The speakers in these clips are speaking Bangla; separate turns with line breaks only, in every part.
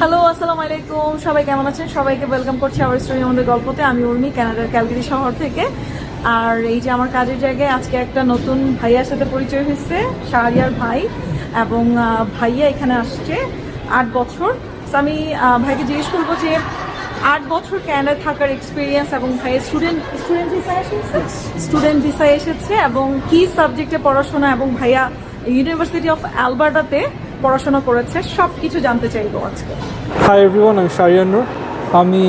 হ্যালো আসসালামু আলাইকুম। সবাই কেমন আছেন? সবাইকে ওয়েলকাম করছি আমার স্টোরি আমাদের গল্পতে। আমি উর্মি কানাডার ক্যালগিরি শহর থেকে। আর এই যে আমার কাজের জায়গায় আজকে একটা নতুন ভাইয়ার সাথে পরিচয় হয়েছে, শাহরিয়ার ভাই। এবং ভাইয়া এখানে আসছে আট বছর। আমি ভাইকে জিজ্ঞেস করব যে আট বছর ক্যানাডায় থাকার এক্সপিরিয়েন্স এবং ভাইয়ের স্টুডেন্ট স্টুডেন্ট ভিসায় এসেছে? স্টুডেন্ট ভিসায় এসেছে এবং কি সাবজেক্টে পড়াশোনা এবং ভাইয়া ইউনিভার্সিটি অফ অ্যালবার্টাতে পড়াশোনা করেছে সব কিছু জানতে চাইব আজকে।
হাই এভরিওয়ান আমি শারিয়ান নূর আমি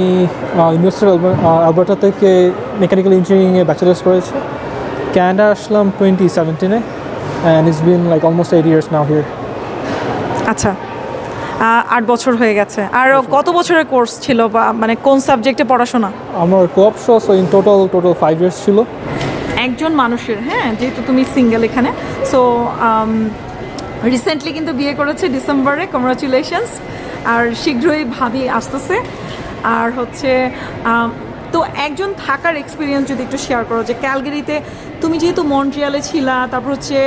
ইউনিভার্সিটি অ্যালবার্টা থেকে মেকানিক্যাল ইঞ্জিনিয়ারিংয়ে ব্যাচেলার্স করেছি। ক্যানাডা আসলাম twenty সেভেন্টিনে and it's been like almost eight years now here
আচ্ছা আট বছর হয়ে গেছে। আর কত বছরের কোর্স ছিল বা মানে কোন সাবজেক্টে পড়াশোনা?
আমার coop show so in total total five years ছিল।
একজন মানুষের হ্যাঁ যেহেতু তুমি সিঙ্গেল এখানে সো রিসেন্টলি কিন্তু বিয়ে করেছে ডিসেম্বরে কংগ্রাচুলেশনস আর শীঘ্রই ভাবি আসতেছে। আর হচ্ছে তো একজন থাকার এক্সপিরিয়েন্স যদি একটু শেয়ার করো, যে ক্যালগেরিতে তুমি যেহেতু মন্ট্রিয়ালে ছিলা, তারপর হচ্ছে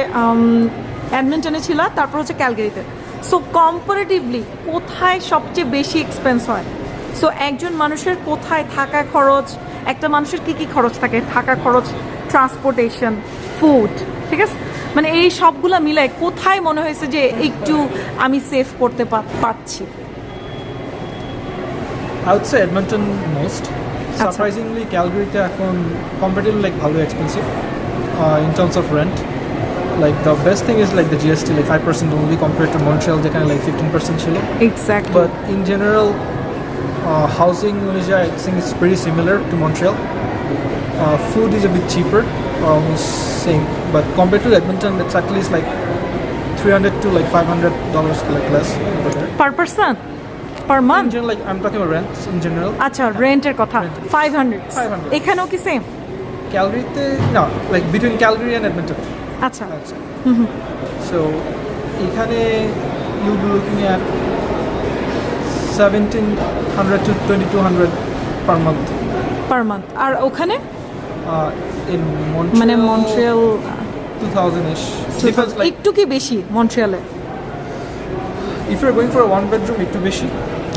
অ্যাডমিন্টনে ছিলা, তারপর হচ্ছে ক্যালগেরিতে। সো কম্পারেটিভলি কোথায় সবচেয়ে বেশি এক্সপেন্স হয়? সো একজন মানুষের কোথায় থাকা খরচ? একটা মানুষের কি কি খরচ থাকে? থাকা খরচ ট্রান্সপোর্টেশন ফুড ঠিক আছে? মানে এই সবগুলো মিলাই কোথায় মনে হয়েছে যে একটু আমি সেভ করতে পারছি?
I say Edmonton most surprisingly ক্যালগারিতে এখন কম্পারেটিভলি লাইক ভালো expensive in terms of rent like the best thing is like the GST like five percent only compare to Montreal যেখানে লাইক ফিফটিন পার্সেন্ট ছিল.
Exactly
But in general, uh, housing in Malaysia, I think it's pretty similar to Montreal. Uh, food is a bit cheaper, or almost same. But compared to Edmonton, it's at least like 300 to like 500 dollars like less per person.
Per per month
general, like I'm talking about rents in general.
আচ্ছা রেন্টের কথা ফাইভ হান্ড্রেড
500
এখানেও কি same
Calgary, no, like between Calgary and Edmonton.
আচ্ছা
it. So, এখানে you'll be looking at 1700 to 2200 per month.
Per month আর ওখানে
Uh, in Montreal.
মানে মন্ট্রিয়াল
2000 ish
একটু কি বেশি মন্ট্রিয়ালে?
If you're going for a one bedroom একটু বেশি।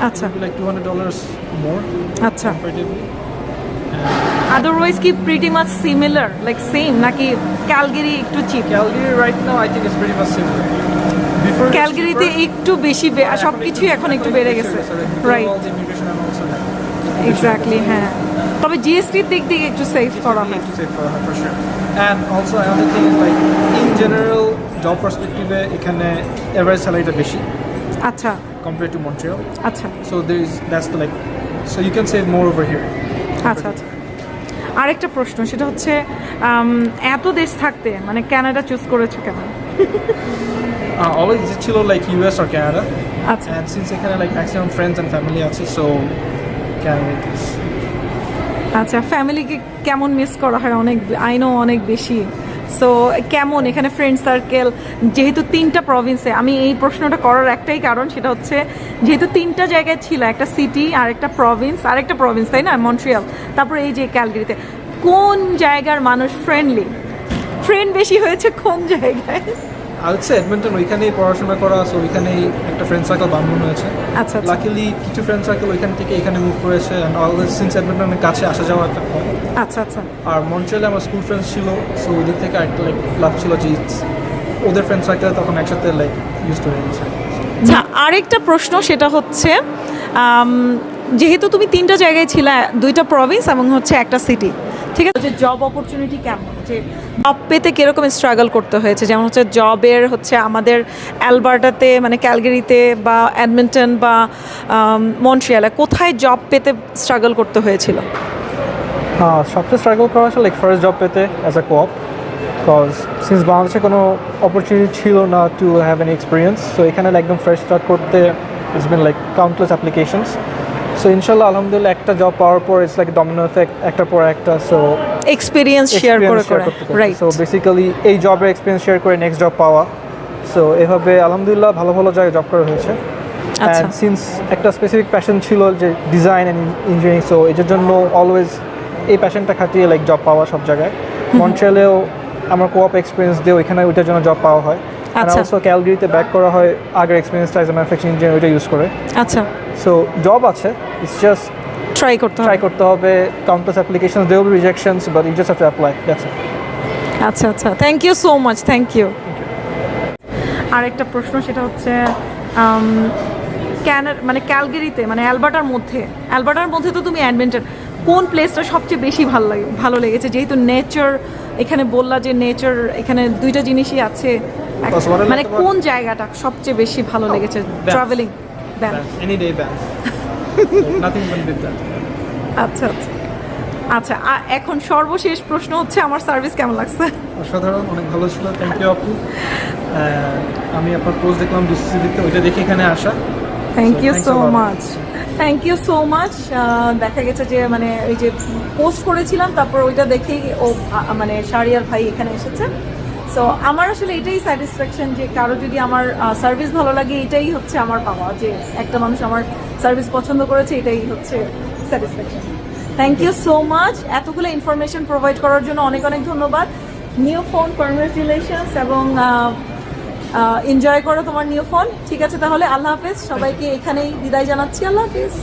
আচ্ছা।
Like 200 dollars
আচ্ছা। similar like same নাকি ক্যালগেরি একটু cheap
Calgary right now I think it's pretty much similar
ক্যালগেরিতে একটু বেশি সবকিছু এখন একটু বেড়ে গেছে। রাইট এক্স্যাক্টলি হ্যাঁ। তবে জিএসটি দিক দিয়ে একটু সেভ করা হয়।
সেভ করা হয় ফর অ্যান্ড অলসো আই অনেক লাইক ইন জেনারেল জব পার্সপেক্টিভে এখানে এভারেজ স্যালারিটা বেশি
আচ্ছা।
কম্পেয়ার টু মন্ট্রিয়াল
আচ্ছা।
So there is like so you can save more over here
আচ্ছা আচ্ছা। আরেকটা প্রশ্ন সেটা হচ্ছে এত দেশ থাকতে মানে ক্যানাডা চুজ করেছ কেন?
অলওয়েজ ছিল লাইক ইউএস আর ক্যানাডা
আচ্ছা।
সিন্স এখানে like maximum friends and family আছে সো
আচ্ছা ফ্যামিলিকে কেমন মিস করা হয়? অনেক আইনও অনেক বেশি। সো কেমন? এখানে ফ্রেন্ড সার্কেল যেহেতু তিনটা প্রভিন্সে আমি এই প্রশ্নটা করার একটাই কারণ, সেটা হচ্ছে যেহেতু তিনটা জায়গায় ছিল, একটা সিটি আর একটা প্রভিন্স আর একটা প্রভিন্স তাই না? মন্ট্রিয়াল তারপর এই যে ক্যালগিরিতে কোন জায়গার মানুষ ফ্রেন্ডলি ফ্রেন্ড বেশি হয়েছে কোন জায়গায়?
Would say ওইখানেই পড়াশোনা করা সো ওইখানেই একটা ফ্রেন্ড সার্কেল বানানো হয়েছে।
আচ্ছা আচ্ছা।
লাকিলি কিছু ফ্রেন্ড সার্কেল ওইখান থেকে এখানে মুভ করেছে অ্যান্ড অলওয়েজ সিন্স এডমন্টনের কাছে আসা যাওয়া একটা হয়
আচ্ছা আচ্ছা।
আর মন্ট্রিয়ালে আমার স্কুল ফ্রেন্ডস ছিল সো ওই দিক থেকে একটা লাইক লাভ ছিল যে ওদের ফ্রেন্ড সার্কেল তখন একসাথে লাইক ইউজ করে গেছে
আচ্ছা আরেকটা প্রশ্ন সেটা হচ্ছে যেহেতু তুমি তিনটা জায়গায় ছিলে দুইটা প্রভিন্স এবং হচ্ছে একটা সিটি ঠিক আছে? জব অপরচুনিটি কেমন? জব পেতে কীরকম স্ট্রাগল করতে হয়েছে? যেমন হচ্ছে জবের হচ্ছে আমাদের অ্যালবার্টাতে মানে ক্যালগেরিতে বা অ্যাডমিন্টন বা মন্ট্রিয়ালে কোথায় জব পেতে স্ট্রাগল করতে হয়েছিল?
হ্যাঁ সবচেয়ে স্ট্রাগল করা লাইক ফার্স্ট জব পেতে as a coop because since বাংলাদেশে কোনো অপরচুনিটি ছিল না to have an experience so এখানে একদম ফ্রেশ স্টার্ট করতে it's been like countless applications so ইনশাল্লাহ আলহামদুলিল্লাহ একটা জব পাওয়ার পর ইটস লাইক ডমিনো এফেক্ট একটার পর একটা সো
এক্সপিরিয়েন্স শেয়ার করে করে রাইট
সো বেসিক্যালি এই জবের এক্সপিরিয়েন্স শেয়ার করে নেক্সট জব পাওয়া। সো এভাবে আলহামদুলিল্লাহ ভালো ভালো জায়গায় জব করা হয়েছে।
আচ্ছা।
অ্যান্ড সিন্স একটা স্পেসিফিক প্যাশন ছিল যে ডিজাইন অ্যান্ড ইঞ্জিনিয়ারিং সো এটার জন্য অলওয়েজ এই প্যাশনটা খাটিয়ে লাইক জব পাওয়া সব জায়গায়। মন্ট্রিয়ালেও আমার কোঅপ এক্সপিরিয়েন্স দিয়ে ওইখানে ওইটার জন্য জব পাওয়া হয়।
আচ্ছা।
অলসো ক্যালগিরিতে ব্যাক করা হয় আগের এক্সপিরিয়েন্সটা এজ ম্যানুফ্যাকচারিং ইঞ্জিনিয়ার ওইটা ইউজ করে।
আচ্ছা।
সো জব আছে ইটস জাস্ট
ট্রাই করতে
ট্রাই করতে হবে countless application they will rejections but you just have to apply that's it
আচ্ছা আচ্ছা। Thank you so much thank you আরেকটা প্রশ্ন সেটা হচ্ছে ক্যানার মানে ক্যালগেরিতে মানে অ্যালবার্টার মধ্যে অ্যালবার্টার মধ্যে তো তুমি অ্যাডভেঞ্চার কোন প্লেসটা সবচেয়ে বেশি ভালো লাগে ভালো লেগেছে? যেহেতু নেচার এখানে বললা যে নেচার এখানে দুইটা জিনিসই আছে। মানে কোন জায়গাটা সবচেয়ে বেশি ভালো লেগেছে? ট্রাভেলিং আচ্ছা আচ্ছা। আচ্ছা এখন সর্বশেষ প্রশ্ন হচ্ছে আমার সার্ভিস কেমন লাগছে?
অসাধারণ অনেক ভালো ছিল। থ্যাংক ইউ আপু। আমি আপনার পোস্ট দেখলাম ডিসিসিতে ওইটা দেখে এখানে আসা।
Thank you so much thank you so much দেখা গেছে যে মানে ওই যে পোস্ট করেছিলাম, তারপর ওইটা দেখেই ও মানে শারিয়ার ভাই এখানে এসেছে। সো আমার আসলে এটাই স্যাটিসফ্যাকশন যে, কারও যদি আমার সার্ভিস ভালো লাগে, এটাই হচ্ছে আমার পাওয়া। যে, একটা মানুষ আমার সার্ভিস পছন্দ করেছে, এটাই হচ্ছে satisfaction thank you so much এতগুলো ইনফরমেশন প্রোভাইড করার জন্য অনেক অনেক ধন্যবাদ। নিউ ফোন কনগ্রেচুলেশনস এবং এনজয় করো তোমার নিউ ফোন ঠিক আছে, তাহলে আল্লাহ হাফেজ, সবাইকে এখানেই বিদায় জানাচ্ছি। আল্লাহ হাফেজ।